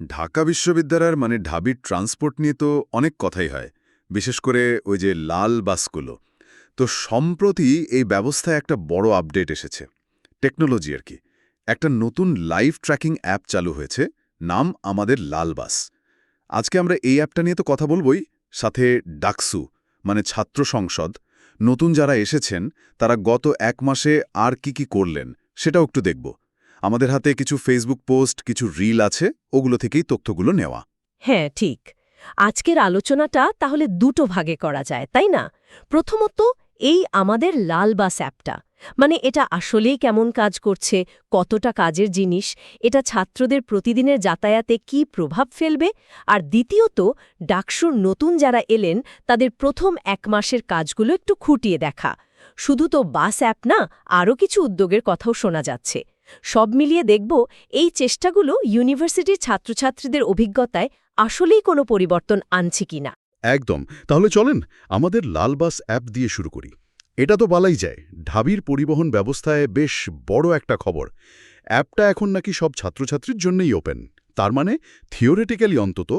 ঢাকা বিশ্ববিদ্যালয়ের মানে ঢাবির ট্রান্সপোর্ট নিয়ে তো অনেক কথাই হয়, বিশেষ করে ওই যে লাল বাসগুলো। তো সম্প্রতি এই ব্যবস্থায় একটা বড় আপডেট এসেছে, টেকনোলজি আর কি। একটা নতুন লাইভ ট্র্যাকিং অ্যাপ চালু হয়েছে, নাম আমাদের লাল বাস। আজকে আমরা এই অ্যাপটা নিয়ে তো কথা বলবই, সাথে ডাকসু মানে ছাত্র সংসদ, নতুন যারা এসেছেন, তারা গত এক মাসে আর কি কি করলেন, সেটাও একটু দেখব। আমাদের হাতে কিছু ফেসবুক পোস্ট কিছু রিল আছে, ওগুলো থেকেই তথ্যগুলো নেওয়া। হ্যাঁ ঠিক। আজকের আলোচনাটা তাহলে দুটো ভাগে করা যায়, তাই না? প্রথমত, এই আমাদের লাল বাস অ্যাপটা। মানে এটা আসলেই কেমন কাজ করছে, কতটা কাজের জিনিস, এটা ছাত্রদের প্রতিদিনের যাতায়াতে কি প্রভাব ফেলবে, আর দ্বিতীয়ত, ডাকসুর নতুন যারা এলেন, তাদের প্রথম এক মাসের কাজগুলো একটু খুঁটিয়ে দেখা। শুধু তো বাস অ্যাপ না, আরও কিছু উদ্যোগের কথাও শোনা যাচ্ছে। সব মিলিয়ে দেখব এই চেষ্টাগুলো ইউনিভার্সিটির ছাত্রছাত্রীদের অভিজ্ঞতায় আসলেই কোনো পরিবর্তন আনছে কিনা একদম। তাহলে চলেন আমাদের লালবাস অ্যাপ দিয়ে শুরু করি। এটা তো বলাই যায়। ঢাবির পরিবহন ব্যবস্থায় বেশ বড় একটা খবর। অ্যাপটা এখন নাকি সব ছাত্রছাত্রীর জন্যই ওপেন। তার মানে থিওরিটিক্যালি অন্তত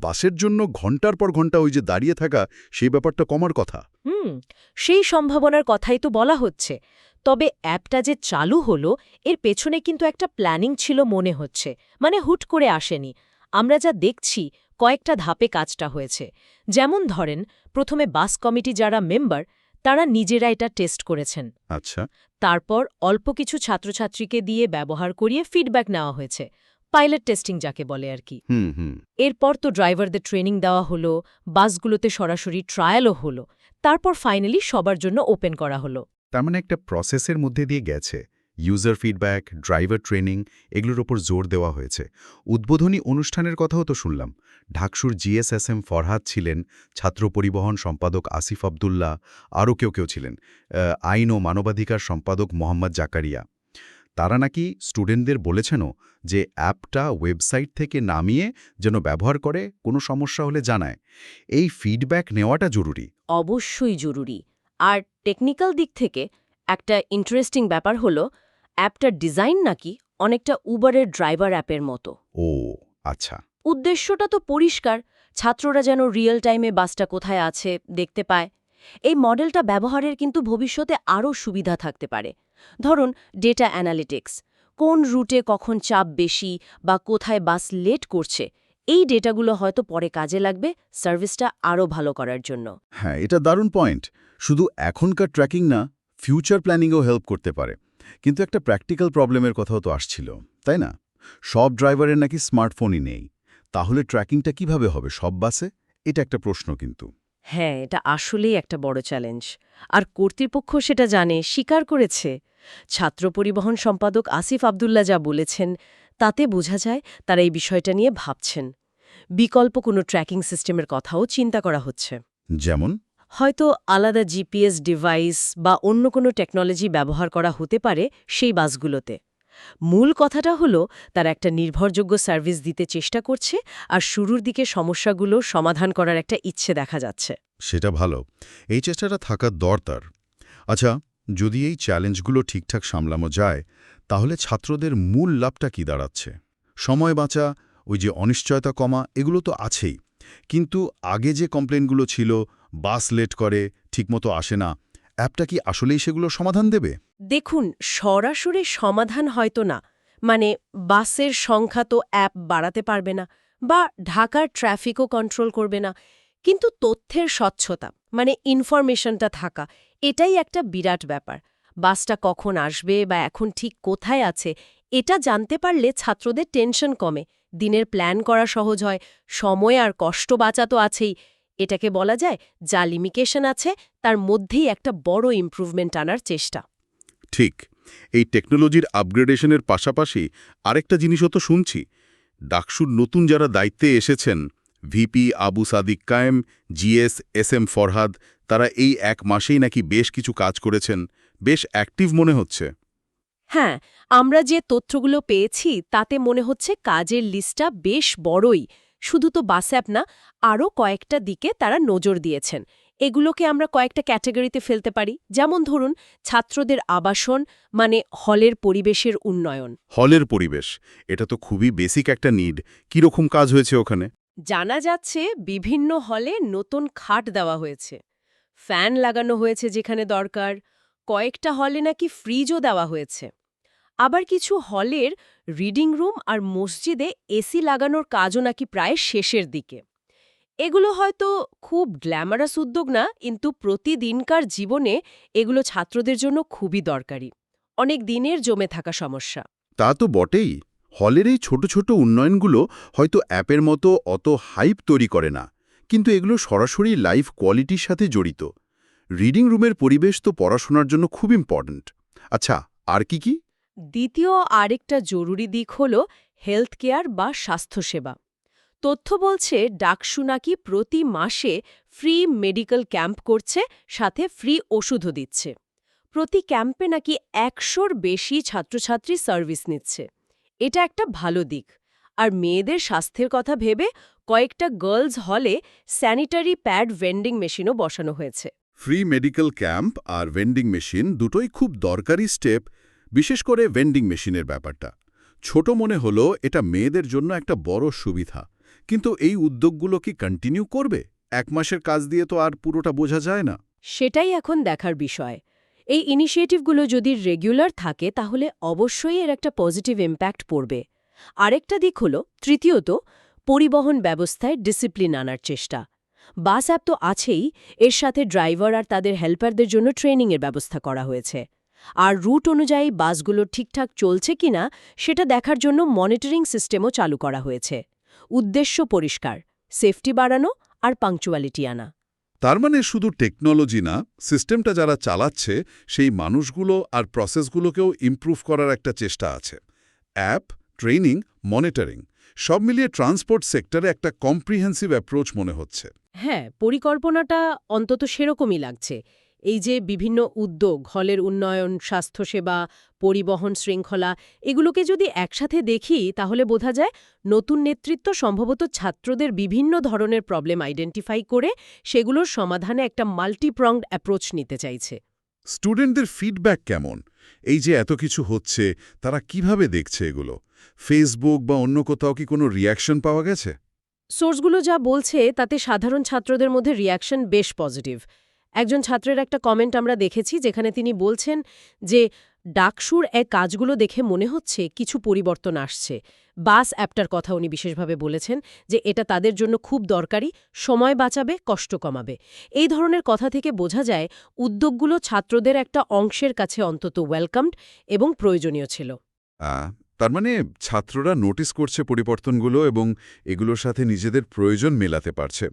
বাসের জন্য ঘণ্টার পর ঘণ্টা ওই যে দাঁড়িয়ে থাকা সেই ব্যাপারটা কমার কথা। হুম সেই সম্ভাবনার কথাই তো বলা হচ্ছে। তবে অ্যাপটা যে চালু হলো এর পেছনে কিন্তু একটা প্ল্যানিং ছিল মনে হচ্ছে মানে হুট করে আসেনি। আমরা যা দেখছি কয়েকটা ধাপে কাজটা হয়েছে। যেমন ধরেন প্রথমে বাস কমিটি যারা মেম্বার তারা নিজেরা এটা টেস্ট করেছেন। আচ্ছা। তারপর অল্প কিছু ছাত্রছাত্রীকে দিয়ে ব্যবহার করিয়ে ফিডব্যাক নেওয়া হয়েছে। পাইলট টেস্টিং যাকে বলে আর কি। হুম হুম। এরপর তো ড্রাইভারদের ট্রেনিং দেওয়া হলো বাসগুলোতে সরাসরি ট্রায়ালও হলো তারপর ফাইনালি সবার জন্য ওপেন করা হলো। তার মানে একটা প্রসেসের মধ্যে দিয়ে গেছে। ইউজার ফিডব্যাক ড্রাইভার ট্রেনিং এগুলোর ওপর জোর দেওয়া হয়েছে। উদ্বোধনী অনুষ্ঠানের কথাও তো শুনলাম। ঢাকসুর জিএসএসএম ফরহাদ ছিলেন ছাত্র পরিবহন সম্পাদক আসিফ আবদুল্লাহ আরও কেউ কেউ ছিলেন। আইন ও মানবাধিকার সম্পাদক মোহাম্মদ জাকারিয়া। তারা নাকি স্টুডেন্টদের বলেছেনও যে অ্যাপটা ওয়েবসাইট থেকে নামিয়ে যেন ব্যবহার করে কোনো সমস্যা হলে জানায়। এই ফিডব্যাক নেওয়াটা জরুরি। অবশ্যই জরুরি। আর টেকনিক্যাল দিক থেকে একটা ইন্টারেস্টিং ব্যাপার হলো অ্যাপটার ডিজাইন নাকি অনেকটা উবারের ড্রাইভার অ্যাপের মতো। ও আচ্ছা। উদ্দেশ্যটা তো পরিষ্কার ছাত্ররা যেন রিয়েল টাইমে বাসটা কোথায় আছে দেখতে পায়। এই মডেলটা ব্যবহারের কিন্তু ভবিষ্যতে আরও সুবিধা থাকতে পারে। ধরুন ডেটা অ্যানালিটিক্স কোন রুটে কখন চাপ বেশি বা কোথায় বাস লেট করছে, এই ডেটাগুলো হয়তো পরে কাজে লাগবে সার্ভিসটা আরও ভালো করার জন্য। হ্যাঁ এটা দারুণ পয়েন্ট শুধু এখনকার ট্র্যাকিং না ফিউচার প্ল্যানিংও হেল্প করতে পারে। কিন্তু একটা প্র্যাকটিক্যাল প্রবলেমের কথাও তো আসছিল, তাই না? সব ড্রাইভারের নাকি স্মার্টফোনই নেই। তাহলে ট্র্যাকিংটা কীভাবে হবে সব বাসে এটা একটা প্রশ্ন কিন্তু। হ্যাঁ এটা আসলেই একটা বড় চ্যালেঞ্জ আর কর্তৃপক্ষ সেটা জানে স্বীকার করেছে। ছাত্র পরিবহন সম্পাদক আসিফ আবদুল্লা যা বলেছেন তাতে বোঝা যায় তারা এই বিষয়টা নিয়ে ভাবছেন। বিকল্প কোনো ট্র্যাকিং সিস্টেমের কথাও চিন্তা করা হচ্ছে। যেমন? হয়তো আলাদা জিপিএস ডিভাইস বা অন্য কোনো টেকনোলজি ব্যবহার করা হতে পারে সেই বাসগুলোতে। মূল কথাটা হলো, তার একটা নির্ভরযোগ্য সার্ভিস দিতে চেষ্টা করছে আর শুরুর দিকে সমস্যাগুলো সমাধান করার একটা ইচ্ছে দেখা যাচ্ছে। সেটা ভালো। এই চেষ্টাটা থাকার দরকার। আচ্ছা যদি এই চ্যালেঞ্জগুলো ঠিকঠাক সামলানো যায়, তাহলে ছাত্রদের মূল লাভটা কি দাঁড়াচ্ছে? সময় বাঁচা, ওই যে অনিশ্চয়তা কমা, এগুলো তো আছেই। কিন্তু আগে যে কমপ্লেনগুলো ছিল, বাস লেট করে, ঠিকমতো আসে না, অ্যাপটা কি আসলেই সেগুলো সমাধান দেবে? দেখুন, সরাসরি সমাধান হয়তো না। মানে বাসের সংখ্যা তো অ্যাপ বাড়াতে পারবে না বা ঢাকার ট্রাফিকও কন্ট্রোল করবে না। কিন্তু তথ্যের স্বচ্ছতা মানে ইনফরমেশনটা থাকা, এটাই একটা বিরাট ব্যাপার। বাসটা কখন আসবে বা এখন ঠিক কোথায় আছে, এটা জানতে পারলে ছাত্রদের টেনশন কমে। দিনের প্ল্যান করা সহজ হয়, সময় আর কষ্ট বাঁচা তো আছেই। এটাকে বলা যায় যা লিমিকেশন আছে, তার মধ্যেই একটা বড় ইম্প্রুভমেন্ট আনার চেষ্টা। ঠিক, এই টেকনোলজির আপগ্রেডেশনের পাশাপাশি আরেকটা জিনিসও তো শুনছি। ডাকসুর নতুন যারা দায়িত্বে এসেছেন, ভিপি, আবু সাদিক কায়েম, জিএস এস এম ফরহাদ, তারা এই এক মাসেই নাকি বেশ কিছু কাজ করেছেন, বেশ অ্যাক্টিভ মনে হচ্ছে। হ্যাঁ আমরা যে তথ্যগুলো পেয়েছি, তাতে মনে হচ্ছে কাজের লিস্টটা বেশ বড়ই। শুধু তো বাস অ্যাপ না আরও কয়েকটা দিকে তারা নজর দিয়েছেন। এগুলোকে আমরা কয়েকটা ক্যাটাগরিতে ফেলতে পারি। যেমন ধরুন ছাত্রদের আবাসন মানে হলের পরিবেশের উন্নয়ন। হলের পরিবেশ এটা তো খুবই বেসিক একটা নিড কীরকম কাজ হয়েছে ওখানে? জানা যাচ্ছে বিভিন্ন হলে নতুন খাট দেওয়া হয়েছে। ফ্যান লাগানো হয়েছে যেখানে দরকার। কয়েকটা হলে নাকি ফ্রিজও দেওয়া হয়েছে। আবার কিছু হলের রিডিং রুম আর মসজিদে এসি লাগানোর কাজও নাকি প্রায় শেষের দিকে। এগুলো হয়তো খুব গ্ল্যামারাস উদ্যোগ না কিন্তু প্রতিদিনকার জীবনে এগুলো ছাত্রদের জন্য খুবই দরকারি। অনেক দিনের জমে থাকা সমস্যা। তা তো বটেই। হলের এই ছোট ছোট উন্নয়নগুলো হয়তো অ্যাপের মতো অত হাইপ তৈরি করে না কিন্তু এগুলো সরাসরি লাইফ কোয়ালিটির সাথে জড়িত। রিডিং রুমের পরিবেশ তো পড়াশোনার জন্য খুব ইম্পর্ট্যান্ট। আচ্ছা আর কি কি? দ্বিতীয় আরেকটা জরুরি দিক হল হেলথ কেয়ার বা স্বাস্থ্যসেবা। তথ্য বলছে, ডাকসু নাকি প্রতি মাসে ফ্রি মেডিকেল ক্যাম্প করছে, সাথে ফ্রি ওষুধও দিচ্ছে। প্রতি ক্যাম্পে নাকি একশোর বেশি ছাত্রছাত্রী সার্ভিস নিচ্ছে। এটা একটা ভালো দিক। আর মেয়েদের স্বাস্থ্যের কথা ভেবে কয়েকটা গার্লস হলে স্যানিটারি প্যাড ভেন্ডিং মেশিনও বসানো হয়েছে। ফ্রি মেডিকেল ক্যাম্প আর ভেন্ডিং মেশিন দুটোই খুব দরকারি স্টেপ, বিশেষ করে ভেন্ডিং মেশিনের ব্যাপারটা। ছোট মনে হলো এটা মেয়েদের জন্য একটা বড় সুবিধা। কিন্তু এই উদ্যোগগুলো কি কন্টিনিউ করবে? এক মাসের কাজ দিয়ে তো আর পুরোটা বোঝা যায় না। সেটাই এখন দেখার বিষয়। এই ইনিশিয়েটিভগুলো যদি রেগুলার থাকে, তাহলে অবশ্যই এর একটা পজিটিভ ইম্প্যাক্ট পড়বে। আরেকটা দিক হল, তৃতীয়ত, পরিবহন ব্যবস্থায় ডিসিপ্লিন আনার চেষ্টা। বাস অ্যাপ তো আছেই, এর সাথে ড্রাইভার আর তাদের হেল্পারদের জন্য ট্রেনিংয়ের ব্যবস্থা করা হয়েছে। আর রুট অনুযায়ী বাসগুলো ঠিকঠাক চলছে কিনা, সেটা দেখার জন্য মনিটরিং সিস্টেমও চালু করা হয়েছে। উদ্দেশ্য পরিষ্কার সেফটি বাড়ানো আর পাংচুয়ালিটি আনা। তার মানে শুধু টেকনোলজি না সিস্টেমটা যারা চালাচ্ছে সেই মানুষগুলো আর প্রসেসগুলোকেও ইমপ্রুভ করার একটা চেষ্টা আছে। অ্যাপ ট্রেনিং মনিটরিং সব মিলিয়ে ট্রান্সপোর্ট সেক্টরে একটা কম্প্রিহেন্সিভ অ্যাপ্রোচ মনে হচ্ছে। হ্যাঁ পরিকল্পনাটা অন্তত সেরকমই লাগছে। এই যে বিভিন্ন উদ্যোগ হলের উন্নয়ন স্বাস্থ্যসেবা পরিবহন শৃঙ্খলা এগুলোকে যদি একসাথে দেখি তাহলে বোঝা যায় নতুন নেতৃত্ব সম্ভবত ছাত্রদের বিভিন্ন ধরনের প্রবলেম আইডেন্টিফাই করে সেগুলোর সমাধানে একটা মাল্টিপ্রংড অ্যাপ্রোচ নিতে চাইছে। স্টুডেন্টদের ফিডব্যাক কেমন? এই যে এত কিছু হচ্ছে তারা কীভাবে দেখছে এগুলো? ফেসবুক বা অন্য কোথাও কি কোনো রিয়াকশন পাওয়া গেছে? সোর্সগুলো যা বলছে তাতে সাধারণ ছাত্রদের মধ্যে রিয়াকশন বেশ পজিটিভ একজন ছাত্রের একটা কমেন্ট আমরা দেখেছি যেখানে তিনি বলছেন যে, ডাকসুর এক কাজগুলো দেখে মনে হচ্ছে কিছু পরিবর্তন আসছে। বাস অ্যাপটার কথা উনি বিশেষভাবে বলেছেন যে, এটা তাদের জন্য খুব দরকারি, সময় বাঁচাবে, কষ্ট কমাবে। এই ধরনের কথা থেকে বোঝা যায়, উদ্যোগগুলো ছাত্রদের একটা অংশের কাছে অন্তত ওয়েলকামড এবং প্রয়োজনীয় ছিল। তার মানে ছাত্ররা নোটিস করছে পরিবর্তনগুলো এবং এগুলোর সাথে নিজেদের প্রয়োজন মেলাতে পারছে।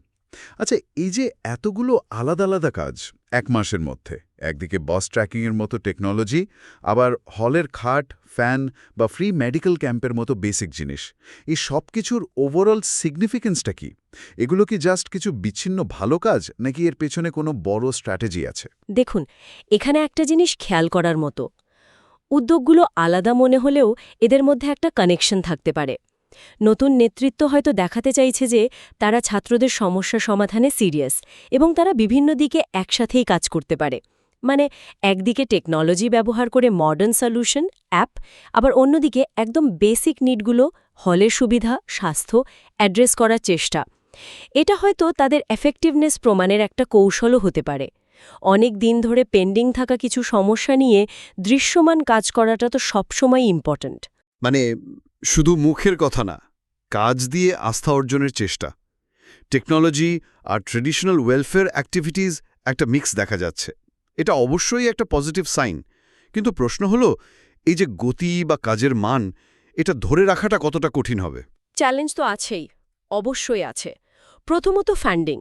আচ্ছা এই যে এতগুলো আলাদা আলাদা কাজ এক মাসের মধ্যে, একদিকে বস ট্র্যাকিংয়ের মতো টেকনোলজি আবার হলের খাট ফ্যান বা ফ্রি মেডিকেল ক্যাম্পের মতো বেসিক জিনিস, এই সব কিছুর ওভারঅল সিগনিফিকেন্সটা কি? এগুলো কি জাস্ট কিছু বিচ্ছিন্ন ভালো কাজ, নাকি এর পেছনে কোনো বড় স্ট্র্যাটেজি আছে? দেখুন, এখানে একটা জিনিস খেয়াল করার মতো, উদ্যোগগুলো আলাদা মনে হলেও এদের মধ্যে একটা কানেকশন থাকতে পারে। নতুন নেতৃত্ব হয়তো দেখাতে চাইছে যে তারা ছাত্রদের সমস্যা সমাধানে সিরিয়াস এবং তারা বিভিন্ন দিকে একসাথেই কাজ করতে পারে। মানে একদিকে টেকনোলজি ব্যবহার করে মডার্ন সলিউশন অ্যাপ আবার অন্যদিকে একদম বেসিক নিডগুলো হলের সুবিধা, স্বাস্থ্য অ্যাড্রেস করার চেষ্টা। এটা হয়তো তাদের এফেক্টিভনেস প্রমাণের একটা কৌশলও হতে পারে। অনেক দিন ধরে পেন্ডিং থাকা কিছু সমস্যা নিয়ে দৃশ্যমান কাজ করাটা তো সবসময় ইম্পর্ট্যান্ট মানে শুধু মুখের কথা না কাজ দিয়ে আস্থা অর্জনের চেষ্টা। টেকনোলজি আর ট্রেডিশনাল ওয়েলফেয়ার অ্যাক্টিভিটিজ একটা মিক্স দেখা যাচ্ছে। এটা অবশ্যই একটা পজিটিভ সাইন। কিন্তু প্রশ্ন হলো এই যে গতি বা কাজের মান এটা ধরে রাখাটা কতটা কঠিন হবে? চ্যালেঞ্জ তো আছেই অবশ্যই আছে। প্রথমত ফান্ডিং।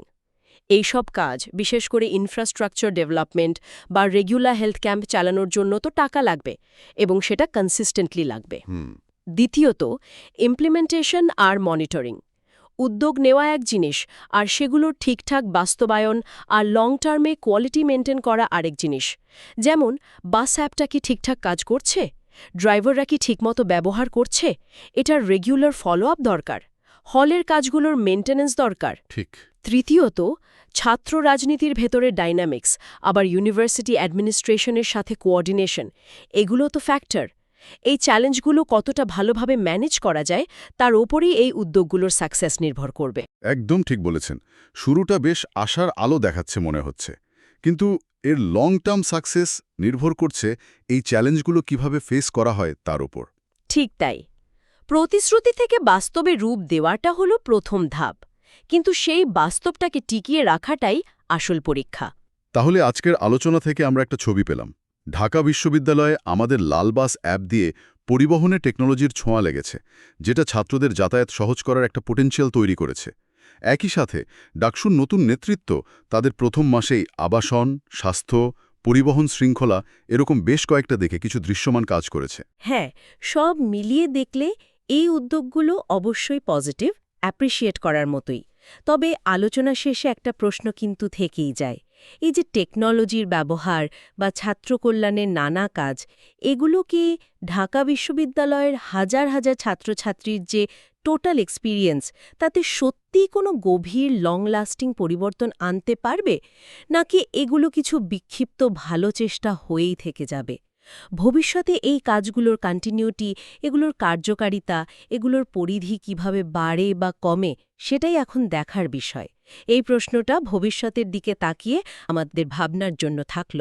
এইসব কাজ বিশেষ করে ইনফ্রাস্ট্রাকচার ডেভেলপমেন্ট বা রেগুলার হেলথ ক্যাম্প চালানোর জন্য তো টাকা লাগবে এবং সেটা কনসিস্টেন্টলি লাগবে। হুম। দ্বিতীয়ত ইমপ্লিমেন্টেশন আর মনিটরিং উদ্যোগ নেওয়া এক জিনিস আর সেগুলোর ঠিকঠাক বাস্তবায়ন আর লং টার্মে কোয়ালিটি মেনটেন করা আরেক জিনিস। যেমন বাস অ্যাপটা কি ঠিকঠাক কাজ করছে? ড্রাইভাররা কি ঠিকমতো ব্যবহার করছে? এটার রেগুলার ফলো আপ দরকার। হলের কাজগুলোর মেনটেন্যান্স দরকার। ঠিক। তৃতীয়ত ছাত্র রাজনীতির ভেতরে ডাইনামিক্স আবার ইউনিভার্সিটি অ্যাডমিনিস্ট্রেশনের সাথে কোঅর্ডিনেশন এগুলো তো ফ্যাক্টর এই চ্যালেঞ্জগুলো কতটা ভালোভাবে ম্যানেজ করা যায় তার ওপরেই এই উদ্যোগগুলোর সাকসেস নির্ভর করবে। একদম ঠিক বলেছেন। শুরুটা বেশ আশার আলো দেখাচ্ছে মনে হচ্ছে। কিন্তু এর লং টার্ম সাকসেস নির্ভর করছে এই চ্যালেঞ্জগুলো কীভাবে ফেস করা হয় তার উপর ঠিক তাই। প্রতিশ্রুতি থেকে বাস্তবে রূপ দেওয়াটা হলো প্রথম ধাপ। কিন্তু সেই বাস্তবটাকে টিকিয়ে রাখাটাই আসল পরীক্ষা। তাহলে আজকের আলোচনা থেকে আমরা একটা ছবি পেলাম। ঢাকা বিশ্ববিদ্যালয়ে আমাদের লালবাস অ্যাপ দিয়ে পরিবহনে টেকনোলজির ছোঁয়া লেগেছে, যেটা ছাত্রদের যাতায়াত সহজ করার একটা পোটেনশিয়াল তৈরি করেছে। একই সাথে, ডাকসুর নতুন নেতৃত্ব তাদের প্রথম মাসেই আবাসন, স্বাস্থ্য, পরিবহন শৃঙ্খলা এরকম বেশ কয়েকটা দেখে কিছু দৃশ্যমান কাজ করেছে। হ্যাঁ সব মিলিয়ে দেখলে এই উদ্যোগগুলো অবশ্যই পজিটিভ অ্যাপ্রিসিয়েট করার মতোই। তবে আলোচনা শেষে একটা প্রশ্ন কিন্তু থেকেই যায়। এই যে টেকনোলজির ব্যবহার বা ছাত্র কল্যাণের নানা কাজ, এগুলো কি ঢাকা বিশ্ববিদ্যালয়ের হাজার হাজার ছাত্রছাত্রীর যে টোটাল এক্সপিরিয়েন্স তাতে সত্যিই কোনো গভীর লং লাস্টিং পরিবর্তন আনতে পারবে? নাকি এগুলো কিছু বিক্ষিপ্ত ভালো চেষ্টা হয়েই থেকে যাবে? ভবিষ্যতে এই কাজগুলোর কন্টিনিউটি এগুলোর কার্যকারিতা, এগুলোর পরিধি কীভাবে বাড়ে বা কমে, সেটাই এখন দেখার বিষয়। এই প্রশ্নটা ভবিষ্যতের দিকে তাকিয়ে আমাদের ভাবনার জন্য থাকল।